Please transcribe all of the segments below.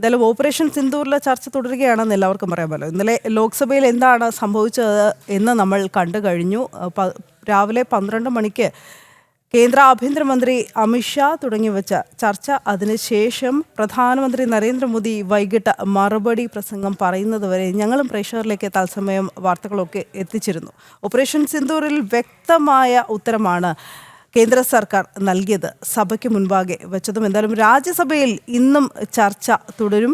എന്തായാലും ഓപ്പറേഷൻ സിന്ദൂറിലെ ചർച്ച തുടരുകയാണെന്ന് എല്ലാവർക്കും പറയാമല്ലോ ഇന്നലെ ലോക്സഭയിൽ എന്താണ് സംഭവിച്ചത് എന്ന് നമ്മൾ കണ്ടു കഴിഞ്ഞു. രാവിലെ പന്ത്രണ്ട് മണിക്ക് കേന്ദ്ര ആഭ്യന്തരമന്ത്രി അമിത്ഷാ തുടങ്ങി വെച്ച ചർച്ച. അതിനുശേഷം പ്രധാനമന്ത്രി നരേന്ദ്രമോദി വൈകിട്ട് മറുപടി പ്രസംഗം പറയുന്നതുവരെ ഞങ്ങളും പ്രേക്ഷകരിലേക്ക് തത്സമയം വാർത്തകളൊക്കെ എത്തിച്ചിരുന്നു. ഓപ്പറേഷൻ സിന്ദൂറിൽ വ്യക്തമായ ഉത്തരമാണ് കേന്ദ്ര സർക്കാർ നൽകിയത് സഭയ്ക്ക് മുൻപാകെ വെച്ചതും. എന്തായാലും രാജ്യസഭയിൽ ഇന്നും ചർച്ച തുടരും.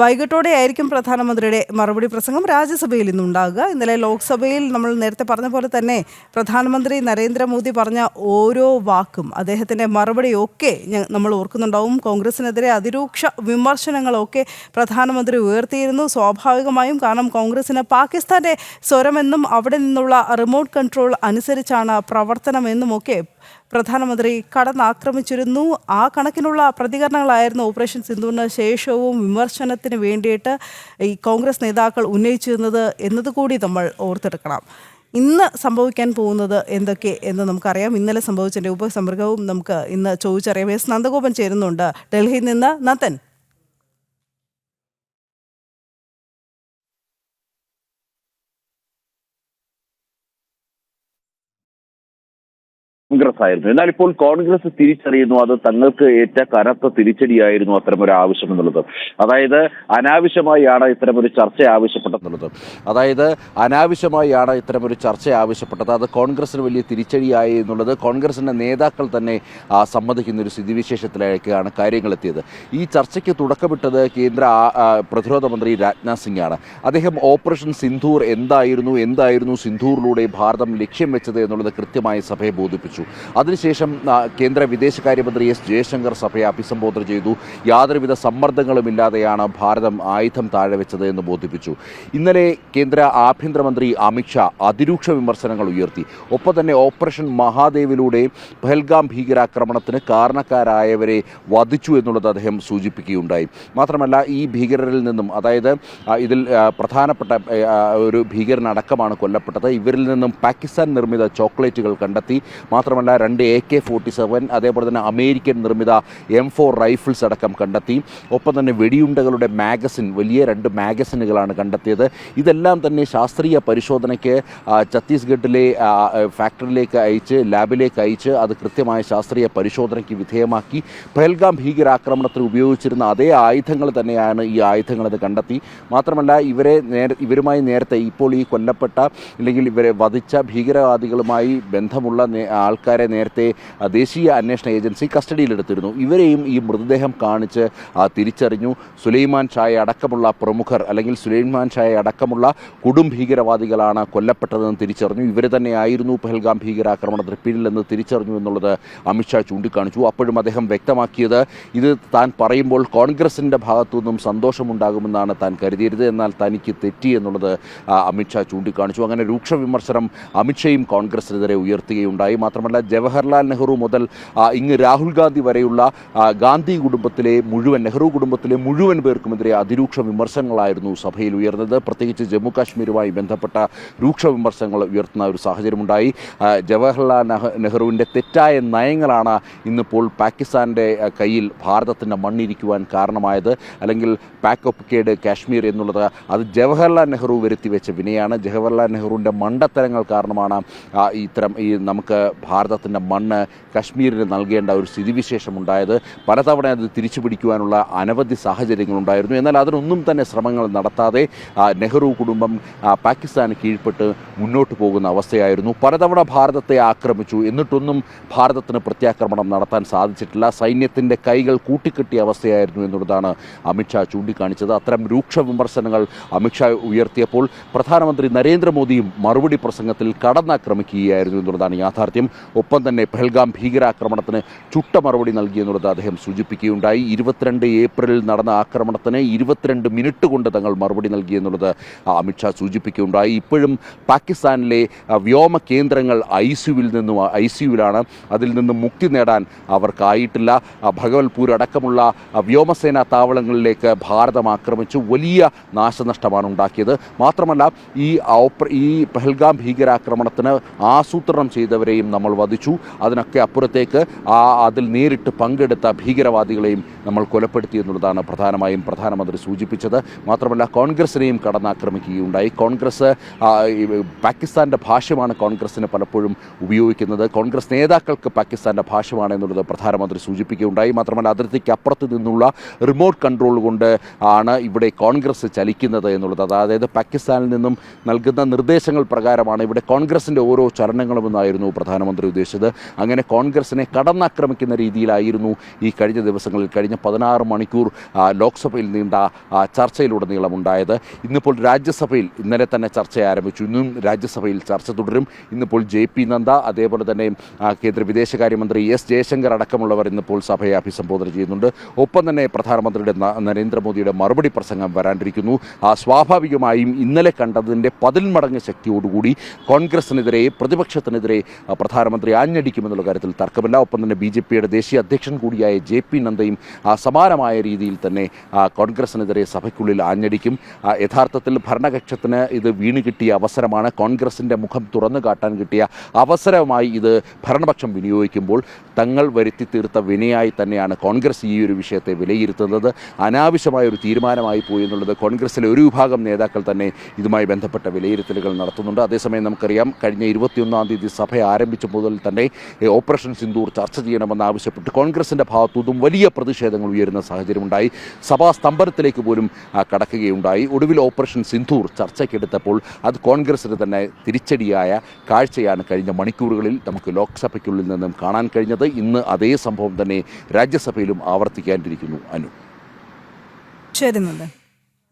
വൈകിട്ടോടെ ആയിരിക്കും പ്രധാനമന്ത്രിയുടെ മറുപടി പ്രസംഗം. രാജ്യസഭയിൽ ഇന്നുണ്ടാകുക ഇന്നലെ ലോക്സഭയിൽ നമ്മൾ നേരത്തെ പറഞ്ഞ പോലെ തന്നെ പ്രധാനമന്ത്രി നരേന്ദ്രമോദി പറഞ്ഞ ഓരോ വാക്കും അദ്ദേഹത്തിന്റെ മറുപടിയൊക്കെ നമ്മൾ ഓർക്കുന്നുണ്ടാവും. കോൺഗ്രസിനെതിരെ അതിരൂക്ഷ വിമർശനങ്ങളൊക്കെ പ്രധാനമന്ത്രി ഉയർത്തിയിരുന്നു. സ്വാഭാവികമായും കാരണം കോൺഗ്രസിന് പാകിസ്ഥാന്റെ സ്വരമെന്നും അവിടെ നിന്നുള്ള റിമോട്ട് കൺട്രോൾ അനുസരിച്ചാണ് പ്രവർത്തനമെന്നുമൊക്കെ പ്രധാനമന്ത്രി കടന്നാക്രമിച്ചിരുന്നു. ആ കണക്കിനുള്ള പ്രതികരണങ്ങളായിരുന്നു ഓപ്പറേഷൻ സിന്ധുവിന് ശേഷവും വിമർശനത്തിന് വേണ്ടിയിട്ട് ഈ കോൺഗ്രസ് നേതാക്കൾ ഉന്നയിച്ചിരുന്നത് എന്നതുകൂടി നമ്മൾ ഓർത്തെടുക്കണം. ഇന്ന് സംഭവിക്കാൻ പോകുന്നത് എന്തൊക്കെ എന്ന് നമുക്കറിയാം. ഇന്നലെ സംഭവിച്ചതിന്റെ ഉപസമൃഗവും നമുക്ക് ഇന്ന് ചോദിച്ചറിയാം. എസ്. നന്ദഗോപൻ ചേരുന്നുണ്ട്. ഡൽഹിയിൽ നിന്ന് നന്ദൻ. കോൺഗ്രസ് ആയിരുന്നു എന്നാൽ ഇപ്പോൾ കോൺഗ്രസ് തിരിച്ചറിയുന്നു അത് തങ്ങൾക്ക് ഏറ്റ കനത്ത തിരിച്ചടിയായിരുന്നു അത്തരമൊരു ആവശ്യം എന്നുള്ളത്. അതായത് അനാവശ്യമായാണ് ഇത്തരമൊരു ചർച്ച ആവശ്യപ്പെട്ടെന്നുള്ളത് അതായത് അനാവശ്യമായാണ് ഇത്തരമൊരു ചർച്ച ആവശ്യപ്പെട്ടത്. അത് കോൺഗ്രസിന് വലിയ തിരിച്ചടിയായി എന്നുള്ളത് കോൺഗ്രസിന്റെ നേതാക്കൾ തന്നെ സമ്മതിക്കുന്ന ഒരു സ്ഥിതിവിശേഷത്തിലേക്കാണ് കാര്യങ്ങൾ എത്തിയത് ഈ ചർച്ചയ്ക്ക് തുടക്കമിട്ടത് കേന്ദ്ര പ്രതിരോധ മന്ത്രി രാജ്നാഥ് സിംഗ് ആണ് അദ്ദേഹം ഓപ്പറേഷൻ സിന്ധൂർ എന്തായിരുന്നു എന്തായിരുന്നു സിന്ധൂറിലൂടെ ഭാരതം ലക്ഷ്യം വെച്ചത് എന്നുള്ളത് കൃത്യമായി സഭയെ ബോധിപ്പിച്ചു. അതിനുശേഷം കേന്ദ്ര വിദേശകാര്യമന്ത്രി എസ് ജയശങ്കർ സഭയെ അഭിസംബോധന ചെയ്തു. യാതൊരുവിധ സമ്മർദ്ദങ്ങളുമില്ലാതെയാണ് ഭാരതം ആയുധം താഴെ വെച്ചത് എന്ന് ബോധിപ്പിച്ചു. ഇന്നലെ കേന്ദ്ര ആഭ്യന്തരമന്ത്രി അമിത്ഷാ അതിരൂക്ഷ വിമർശനങ്ങൾ ഉയർത്തി. ഒപ്പം തന്നെ ഓപ്പറേഷൻ മഹാദേവിലൂടെ പഹൽഗാം ഭീകരാക്രമണത്തിന് കാരണക്കാരായവരെ വധിച്ചു എന്നുള്ളത് അദ്ദേഹം സൂചിപ്പിക്കുകയുണ്ടായി. മാത്രമല്ല ഈ ഭീകരരിൽ നിന്നും അതായത് ഇതിൽ പ്രധാനപ്പെട്ട ഒരു ഭീകരനടക്കമാണ് കൊല്ലപ്പെട്ടത്. ഇവരിൽ നിന്നും പാകിസ്ഥാൻ നിർമ്മിത ചോക്ലേറ്റുകൾ കണ്ടെത്തി. മാത്രമല്ല രണ്ട് എ കെ ഫോർട്ടി സെവൻ അതേപോലെ തന്നെ അമേരിക്കൻ നിർമ്മിത എം ഫോർ റൈഫിൾസ് അടക്കം കണ്ടെത്തി. ഒപ്പം തന്നെ വെടിയുണ്ടകളുടെ മാഗസിൻ വലിയ രണ്ട് മാഗസിനുകളാണ് കണ്ടെത്തിയത്. ഇതെല്ലാം തന്നെ ശാസ്ത്രീയ പരിശോധനയ്ക്ക് ഛത്തീസ്ഗഡിലെ ഫാക്ടറിയിലേക്ക് അയച്ച് ലാബിലേക്ക് അയച്ച് അത് കൃത്യമായ ശാസ്ത്രീയ പരിശോധനയ്ക്ക് വിധേയമാക്കി. പെൽഗാം ഭീകരാക്രമണത്തിന് ഉപയോഗിച്ചിരുന്ന അതേ ആയുധങ്ങൾ തന്നെയാണ് ഈ ആയുധങ്ങൾ എന്ന് കണ്ടെത്തി. മാത്രമല്ല ഇവരെ നേരെ ഇവരുമായി നേരത്തെ ഇപ്പോൾ ഈ കൊല്ലപ്പെട്ട അല്ലെങ്കിൽ ഇവരെ വധിച്ച ഭീകരവാദികളുമായി ബന്ധമുള്ള നേ- ആൾക്കാരെ നേരത്തെ ദേശീയ അന്വേഷണ ഏജൻസി കസ്റ്റഡിയിലെടുത്തിരുന്നു. ഇവരെയും ഈ മൃതദേഹം കാണിച്ച് തിരിച്ചറിഞ്ഞു. സുലൈമാൻ ഷായെ അടക്കമുള്ള പ്രമുഖർ അല്ലെങ്കിൽ സുലൈമാൻ ഷായെ അടക്കമുള്ള കൊടും ഭീകരവാദികളാണ് കൊല്ലപ്പെട്ടതെന്ന് തിരിച്ചറിഞ്ഞു. ഇവർ തന്നെയായിരുന്നു പെഹൽഗാം ഭീകരാക്രമണത്തിന് പിന്നിലെന്ന് തിരിച്ചറിഞ്ഞു എന്നുള്ളത് അമിത്ഷാ ചൂണ്ടിക്കാണിച്ചു. അപ്പോഴും അദ്ദേഹം വ്യക്തമാക്കിയത് ഇത് താൻ പറയുമ്പോൾ കോൺഗ്രസിന്റെ ഭാഗത്തു നിന്നും സന്തോഷമുണ്ടാകുമെന്നാണ് താൻ കരുതിയത് എന്നാൽ തനിക്ക് തെറ്റി എന്നുള്ളത് അമിത്ഷാ ചൂണ്ടിക്കാണിച്ചു. അങ്ങനെ രൂക്ഷ വിമർശനം അമിത്ഷയും കോൺഗ്രസിനെതിരെ ഉയർത്തുകയുണ്ടായി. മാത്രമല്ല ജവഹർലാൽ നെഹ്റു മുതൽ ഇങ്ങ് രാഹുൽ ഗാന്ധി വരെയുള്ള ഗാന്ധി കുടുംബത്തിലെ മുഴുവൻ നെഹ്റു കുടുംബത്തിലെ മുഴുവൻ പേർക്കുമെതിരെ അതിരൂക്ഷ വിമർശനങ്ങളായിരുന്നു സഭയിൽ ഉയർന്നത്. പ്രത്യേകിച്ച് ജമ്മു കാശ്മീരുമായി ബന്ധപ്പെട്ട രൂക്ഷ വിമർശനങ്ങൾ ഉയർത്തുന്ന ഒരു സാഹചര്യമുണ്ടായി. ജവഹർലാൽ നെഹ്- നെഹ്റുവിന്റെ തെറ്റായ നയങ്ങളാണ് ഇന്നിപ്പോൾ പാകിസ്ഥാന്റെ കയ്യിൽ ഭാരതത്തിന്റെ മണ്ണിരിക്കുവാൻ കാരണമായത്. അല്ലെങ്കിൽ പാക് കേഡ് കാശ്മീർ എന്നുള്ളത് അത് ജവഹർലാൽ നെഹ്റു വരുത്തി വെച്ച വിനയാണ്. ജവഹർലാൽ നെഹ്റുവിന്റെ മണ്ടത്തരങ്ങൾ കാരണമാണ് ഇത്തരം ഈ നമുക്ക് ഭാരതത്തിന്റെ മണ്ണ് കശ്മീരിന് നൽകേണ്ട ഒരു സ്ഥിതിവിശേഷം ഉണ്ടായത് പലതവണ അത് തിരിച്ചു പിടിക്കുവാനുള്ള അനവധി സാഹചര്യങ്ങളുണ്ടായിരുന്നു. എന്നാൽ അതിനൊന്നും തന്നെ ശ്രമങ്ങൾ നടത്താതെ നെഹ്റു കുടുംബം പാകിസ്ഥാന് കീഴ്പ്പെട്ട് മുന്നോട്ട് പോകുന്ന അവസ്ഥയായിരുന്നു. പലതവണ ഭാരതത്തെ ആക്രമിച്ചു. എന്നിട്ടൊന്നും ഭാരതത്തിന് പ്രത്യാക്രമണം നടത്താൻ സാധിച്ചിട്ടില്ല. സൈന്യത്തിന്റെ കൈകൾ കൂട്ടിക്കെട്ടിയ അവസ്ഥയായിരുന്നു എന്നുള്ളതാണ് അമിത്ഷാ ചൂണ്ടിക്കാണിച്ചത്. അത്തരം രൂക്ഷ വിമർശനങ്ങൾ അമിത്ഷാ ഉയർത്തിയപ്പോൾ പ്രധാനമന്ത്രി നരേന്ദ്രമോദിയും മറുപടി പ്രസംഗത്തിൽ കടന്നാക്രമിക്കുകയായിരുന്നു എന്നുള്ളതാണ് യാഥാർത്ഥ്യം. ഒപ്പം തന്നെ പെഹൽഗാം ഭീകരാക്രമണത്തിന് ചുട്ട മറുപടി നൽകിയെന്നുള്ളത് അദ്ദേഹം സൂചിപ്പിക്കുകയുണ്ടായി. ഇരുപത്തിരണ്ട് ഏപ്രിലിൽ നടന്ന ആക്രമണത്തിന് ഇരുപത്തിരണ്ട് മിനിറ്റ് കൊണ്ട് തങ്ങൾ മറുപടി നൽകിയെന്നുള്ളത് അമിത്ഷാ സൂചിപ്പിക്കുകയുണ്ടായി. ഇപ്പോഴും പാകിസ്ഥാനിലെ വ്യോമ കേന്ദ്രങ്ങൾ ഐ സിയുവിൽ നിന്നും ഐ സിയുവിലാണ് അതിൽ നിന്നും മുക്തി നേടാൻ അവർക്കായിട്ടില്ല. ഭഗവൽപൂർ അടക്കമുള്ള വ്യോമസേനാ താവളങ്ങളിലേക്ക് ഭാരതം ആക്രമിച്ചു. വലിയ നാശനഷ്ടമാണ് ഉണ്ടാക്കിയത്. മാത്രമല്ല ഈ ഈ പെഹൽഗാം ഭീകരാക്രമണത്തിന് ആസൂത്രണം ചെയ്തവരെയും നമ്മൾ വധിച്ചു. അതിനൊക്കെ അപ്പുറത്തേക്ക് ആ അതിൽ നേരിട്ട് പങ്കെടുത്ത ഭീകരവാദികളെയും നമ്മൾ കൊലപ്പെടുത്തി എന്നുള്ളതാണ് പ്രധാനമായും പ്രധാനമന്ത്രി സൂചിപ്പിച്ചത്. മാത്രമല്ല കോൺഗ്രസിനെയും കടന്നാക്രമിക്കുകയുണ്ടായി. കോൺഗ്രസ് പാകിസ്ഥാന്റെ ഭാഷയാണ് കോൺഗ്രസിന് പലപ്പോഴും ഉപയോഗിക്കുന്നത്. കോൺഗ്രസ് നേതാക്കൾക്ക് പാകിസ്ഥാന്റെ ഭാഷയാണ് എന്നുള്ളത് പ്രധാനമന്ത്രി സൂചിപ്പിക്കുകയുണ്ടായി. മാത്രമല്ല അതിർത്തിക്ക് അപ്പുറത്ത് നിന്നുള്ള റിമോട്ട് കൺട്രോൾ കൊണ്ട് ആണ് ഇവിടെ കോൺഗ്രസ് ചലിക്കുന്നത് എന്നുള്ളത്. അതായത് പാകിസ്ഥാനിൽ നിന്നും നൽകുന്ന നിർദ്ദേശങ്ങൾ പ്രകാരമാണ് ഇവിടെ കോൺഗ്രസിന്റെ ഓരോ ചലനങ്ങളും എന്നായിരുന്നു പ്രധാനമന്ത്രി ഉദ്ദേശിച്ചത്. അങ്ങനെ കോൺഗ്രസിനെ കടന്നാക്രമിക്കുന്ന രീതിയിലായിരുന്നു ഈ കഴിഞ്ഞ ദിവസങ്ങളിൽ കഴിഞ്ഞ പതിനാറ് മണിക്കൂർ ലോക്സഭയിൽ നീണ്ട ചർച്ചയിലൂടെ ചർച്ചയിലുടനീളം ഉണ്ടായത് ഇന്നിപ്പോൾ രാജ്യസഭയിൽ ഇന്നലെ തന്നെ ചർച്ച ആരംഭിച്ചു. ഇന്നും രാജ്യസഭയിൽ ചർച്ച തുടരും. ഇന്നിപ്പോൾ ജെ പി നദ്ദ അതേപോലെ തന്നെ കേന്ദ്ര വിദേശകാര്യമന്ത്രി എസ് ജയശങ്കർ അടക്കമുള്ളവർ ഇന്നിപ്പോൾ സഭയെ അഭിസംബോധന ചെയ്യുന്നുണ്ട്. ഒപ്പം തന്നെ പ്രധാനമന്ത്രിയുടെ നരേന്ദ്രമോദിയുടെ മറുപടി പ്രസംഗം വരാണ്ടിരിക്കുന്നു. സ്വാഭാവികമായും ഇന്നലെ കണ്ടതിന്റെ പതിൽ മടങ്ങ് ശക്തിയോടുകൂടി കോൺഗ്രസിനെതിരെ പ്രതിപക്ഷത്തിനെതിരെ ആ, പ്രധാനമന്ത്രി ആഞ്ഞടിക്കുമെന്നുള്ള കാര്യത്തിൽ തർക്കമില്ല. ഒപ്പം തന്നെ ബി ജെ പിയുടെ ദേശീയ അധ്യക്ഷൻ കൂടിയായ ജെ പി നദ്ദയും സമാനമായ രീതിയിൽ തന്നെ കോൺഗ്രസിനെതിരെ സഭയ്ക്കുള്ളിൽ ആഞ്ഞടിക്കും. യഥാർത്ഥത്തിൽ ഭരണകക്ഷത്തിന് ഇത് വീണ് കിട്ടിയ അവസരമാണ്. കോൺഗ്രസിന്റെ മുഖം തുറന്നു കാട്ടാൻ കിട്ടിയ അവസരമായി ഇത് ഭരണപക്ഷം വിനിയോഗിക്കുമ്പോൾ തങ്ങൾ വരുത്തി തീർത്ത വിനയായി തന്നെയാണ് കോൺഗ്രസ് ഈ ഒരു വിഷയത്തെ വിലയിരുത്തുന്നത്. അനാവശ്യമായ ഒരു തീരുമാനമായി പോയി എന്നുള്ളത് കോൺഗ്രസിലെ ഒരു വിഭാഗം നേതാക്കൾ തന്നെ ഇതുമായി ബന്ധപ്പെട്ട വിലയിരുത്തലുകൾ നടത്തുന്നുണ്ട്. അതേസമയം നമുക്കറിയാം കഴിഞ്ഞ ഇരുപത്തിയൊന്നാം തീയതി സഭ ആരംഭിച്ച മുതൽ തന്നെ ഏ, ഓപ്പറേഷൻ സിന്ദൂർ ചർച്ച ചെയ്യണമെന്ന് ആവശ്യപ്പെട്ട് കോൺഗ്രസിന്റെ ഭാഗത്തുനിന്നും വലിയ പ്രതിഷേധങ്ങൾ ഉയരുന്ന സാഹചര്യമുണ്ടായി. സഭാ സ്തംഭനത്തിലേക്ക് പോലും കടക്കുകയുണ്ടായി. ഒടുവിൽ ഓപ്പറേഷൻ സിന്ധൂർ ചർച്ചയ്ക്കെടുത്തപ്പോൾ അത് കോൺഗ്രസിന് തന്നെ തിരിച്ചടിയായ കാഴ്ചയാണ് കഴിഞ്ഞ മണിക്കൂറുകളിൽ നമുക്ക് ലോക്സഭയ്ക്കുള്ളിൽ നിന്നും കാണാൻ കഴിഞ്ഞത്. ഇന്ന് അതേ സംഭവം തന്നെ രാജ്യസഭയിലും ആവർത്തിക്കാനിരിക്കുന്നു. അനു. ശരി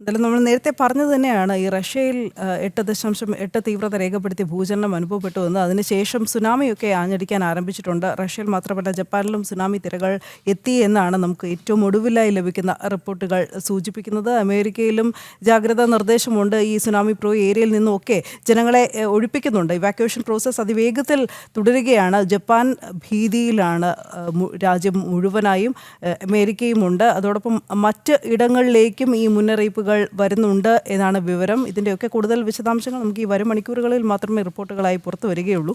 എന്തായാലും നമ്മൾ നേരത്തെ പറഞ്ഞത് തന്നെയാണ് ഈ റഷ്യയിൽ എട്ട് ദശാംശം എട്ട് തീവ്രത രേഖപ്പെടുത്തിയ ഭൂചലനം അനുഭവപ്പെട്ടു എന്ന്. അതിനുശേഷം സുനാമിയൊക്കെ ആഞ്ഞടിക്കാൻ ആരംഭിച്ചിട്ടുണ്ട്. റഷ്യയിൽ മാത്രമല്ല ജപ്പാനിലും സുനാമി തിരകൾ എത്തി എന്നാണ് നമുക്ക് ഏറ്റവും ഒടുവിലായി ലഭിക്കുന്ന റിപ്പോർട്ടുകൾ സൂചിപ്പിക്കുന്നത്. അമേരിക്കയിലും ജാഗ്രതാ നിർദ്ദേശമുണ്ട് ഈ സുനാമി പ്രോ ഏരിയയിൽ നിന്നുമൊക്കെ ജനങ്ങളെ ഒഴിപ്പിക്കുന്നുണ്ട്. ഇവാക്യുവേഷൻ പ്രോസസ്സ് അതിവേഗത്തിൽ തുടരുകയാണ്. ജപ്പാൻ ഭീതിയിലാണ് രാജ്യം മുഴുവനായും അമേരിക്കയുമുണ്ട്. അതോടൊപ്പം മറ്റ് ഇടങ്ങളിലേക്കും ഈ മുന്നറിയിപ്പുകൾ വരുന്നുണ്ട് എന്നാണ് വിവരം. ഇതിന്റെയൊക്കെ കൂടുതൽ വിശദാംശങ്ങൾ നമുക്ക് ഈ വരും മണിക്കൂറുകളിൽ മാത്രമേ റിപ്പോർട്ടുകളായി പുറത്തു വരികയുള്ളൂ.